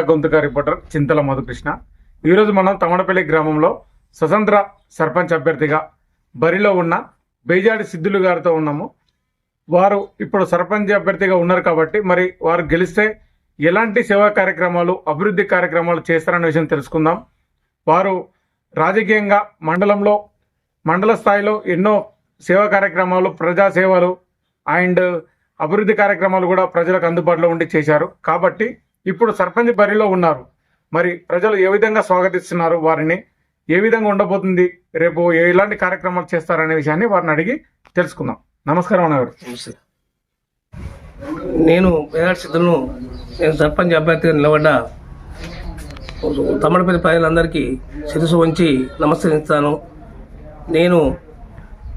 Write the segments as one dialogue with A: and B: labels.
A: గొంతుక రిపోర్టర్ చింతల మధుకృష్ణ. ఈరోజు మనం తమడపల్లి గ్రామంలో స్వతంత్ర సర్పంచ్ అభ్యర్థిగా బరిలో ఉన్న బేజాడి సిద్ధులు గారితో ఉన్నాము. వారు ఇప్పుడు సర్పంచ్ అభ్యర్థిగా ఉన్నారు కాబట్టి మరి వారు గెలిస్తే ఎలాంటి సేవా కార్యక్రమాలు అభివృద్ధి కార్యక్రమాలు చేస్తారనే విషయం తెలుసుకుందాం. వారు రాజకీయంగా మండలంలో మండల స్థాయిలో ఎన్నో సేవా కార్యక్రమాలు ప్రజా సేవలు అండ్ అభివృద్ధి కార్యక్రమాలు కూడా ప్రజలకు అందుబాటులో ఉండి చేశారు. కాబట్టి ఇప్పుడు సర్పంచ్ బరిలో ఉన్నారు. మరి ప్రజలు ఏ విధంగా స్వాగతిస్తున్నారు? వారిని ఏ విధంగా ఉండబోతుంది? రేపు ఎలాంటి కార్యక్రమాలు చేస్తారనే విషయాన్ని వారిని అడిగి తెలుసుకుందాం. నమస్కారం అన్నగారు.
B: నేను పేరాడు సిద్ధులను నేను సర్పంచ్ అభ్యర్థిగా నిలబడ్డ. తమ్మడిపల్లి ప్రజలందరికీ శిరసు వంచి నమస్కరిస్తాను. నేను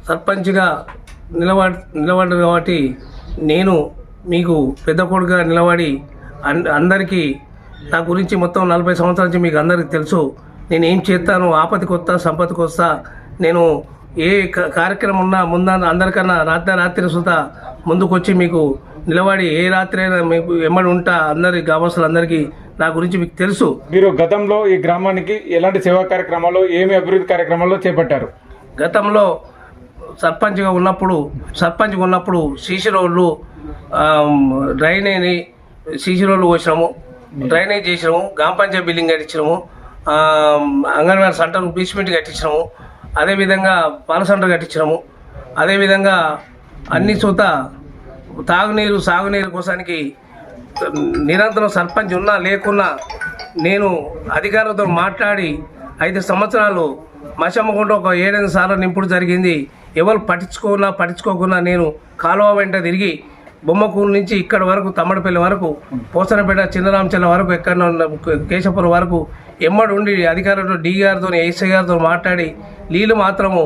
B: సర్పంచ్గా నిలబడ నిలబడ్డ కాబట్టి నేను మీకు పెద్ద కొడుకుగా నిలబడి అందరికీ నా గురించి మొత్తం నలభై సంవత్సరాల నుంచి మీకు అందరికీ తెలుసు. నేను ఏం చేస్తాను? ఆపతికి వస్తా సంపత్తికి వస్తా. నేను ఏ కార్యక్రమం ఉన్నా ముంద అందరికన్నా రాత్రి రాత్రి సుత ముందుకొచ్చి మీకు నిలబడి ఏ రాత్రి అయినా మీకు ఎమ్మడి ఉంటా అందరి గ్రామస్తులందరికీ నా గురించి మీకు తెలుసు.
A: మీరు గతంలో ఈ గ్రామానికి ఎలాంటి సేవా కార్యక్రమాలు ఏమి అభివృద్ధి కార్యక్రమాలు చేపట్టారు?
B: గతంలో సర్పంచ్గా ఉన్నప్పుడు సర్పంచ్గా ఉన్నప్పుడు సీసీ రోడ్లు ఆమ్, డ్రైనేజ్ సీసీ రోడ్లు పోసినాము డ్రైనేజ్ చేసినాము గ్రామ పంచాయతీ బిల్డింగ్ కట్టించినాము అంగన్వాడీ సెంటర్ బేస్మెంట్ కట్టించినాము అదేవిధంగా పాల సెంటర్ కట్టించినాము అదేవిధంగా అన్ని చోత తాగునీరు సాగునీరు కోసానికి నిరంతరం సర్పంచ్ ఉన్నా లేకున్నా నేను అధికారులతో మాట్లాడి ఐదు సంవత్సరాలు మసమ్మకుండా ఒక ఏడెనిమిది సార్లు నింపుడు జరిగింది. ఎవరు పట్టించుకున్నా పట్టించుకోకున్నా నేను కాలువ వెంట తిరిగి బొమ్మకూరు నుంచి ఇక్కడ వరకు తమ్మడపల్లి వరకు పోసనపేట చిన్నరామచల్ల వరకు ఎక్కడ ఉన్న కేశపురం వరకు ఎమ్మడి ఉండి అధికారులతో డీ ఏసీ గారితో మాట్లాడి నీళ్ళు మాత్రము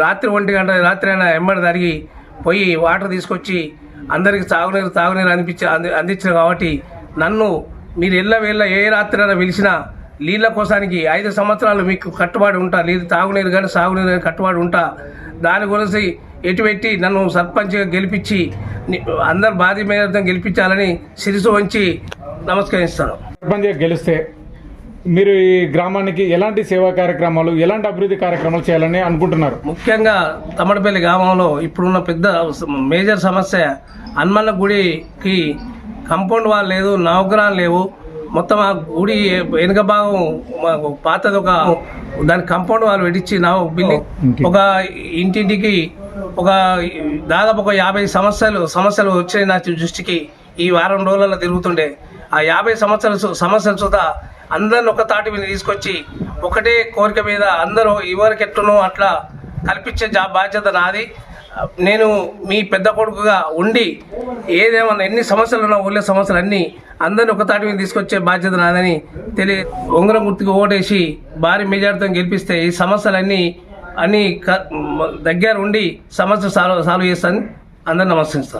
B: రాత్రి ఒంటి గంట రాత్రి అయినా ఎమ్మడి జరిగి పోయి వాటర్ తీసుకొచ్చి అందరికి తాగునీరు తాగునీరు అనిపించి అంది అందించిన కాబట్టి నన్ను మీరు ఎల్ల వేళ్ళ ఏ రాత్రి అయినా పిలిచినా నీళ్ళ కోసానికి ఐదు సంవత్సరాలు మీకు కట్టుబడి ఉంటా. నీరు తాగునీరు కానీ సాగునీరు కానీ కట్టుబడి ఉంటా. దాని గురించి ఎటు పెట్టి నన్ను సర్పంచ్గా గెలిపించి అందరు బాధ్య మేరతో గెలిపించాలని శిరసు వంచి నమస్కరిస్తాను.
A: సర్పంచ్గా గెలిస్తే మీరు ఈ గ్రామానికి ఎలాంటి సేవా కార్యక్రమాలు ఎలాంటి అభివృద్ధి కార్యక్రమాలు చేయాలని అనుకుంటున్నారు?
B: ముఖ్యంగా తమ్మడిపల్లి గ్రామంలో ఇప్పుడున్న పెద్ద మేజర్ సమస్య హనుమన్న గుడికి కంపౌండ్ వాల్ లేదు నవగ్రహాలు లేవు. మొత్తం ఆ గుడి వెనుక భాగం పాతది ఒక దాని కంపౌండ్ వాళ్ళు పెట్టించి నా బిల్డింగ్. ఒక ఇంటింటికి ఒక దాదాపు ఒక యాభై సమస్యలు సమస్యలు వచ్చాయి నా దృష్టికి. ఈ వారం రోజులలో తిరుగుతుండే. ఆ యాభై సంవత్సరాలు సమస్యలు చూద్దా అందరిని ఒక తాటి మీద తీసుకొచ్చి ఒకటే కోరిక మీద అందరూ ఎవరికి ఎట్టునో అట్లా కల్పించే జా బాధ్యత నాది. నేను మీ పెద్ద కొడుకుగా ఉండి ఏదేమన్నా ఎన్ని సమస్యలు ఉన్నా ఊళ్ళో సమస్యలు అన్నీ అందరిని ఒక తాటి మీద తీసుకొచ్చే బాధ్యత నాదని తెలియ ఉంగరం గుర్తుకు ఓటేసి భారీ మెజార్టీతో గెలిపిస్తే ఈ సమస్యలన్నీ అన్ని క- దగ్గర ఉండి సమస్య సాల్వ్ సాల్వ్ చేస్తాను అందరిని నమస్కరిస్తాను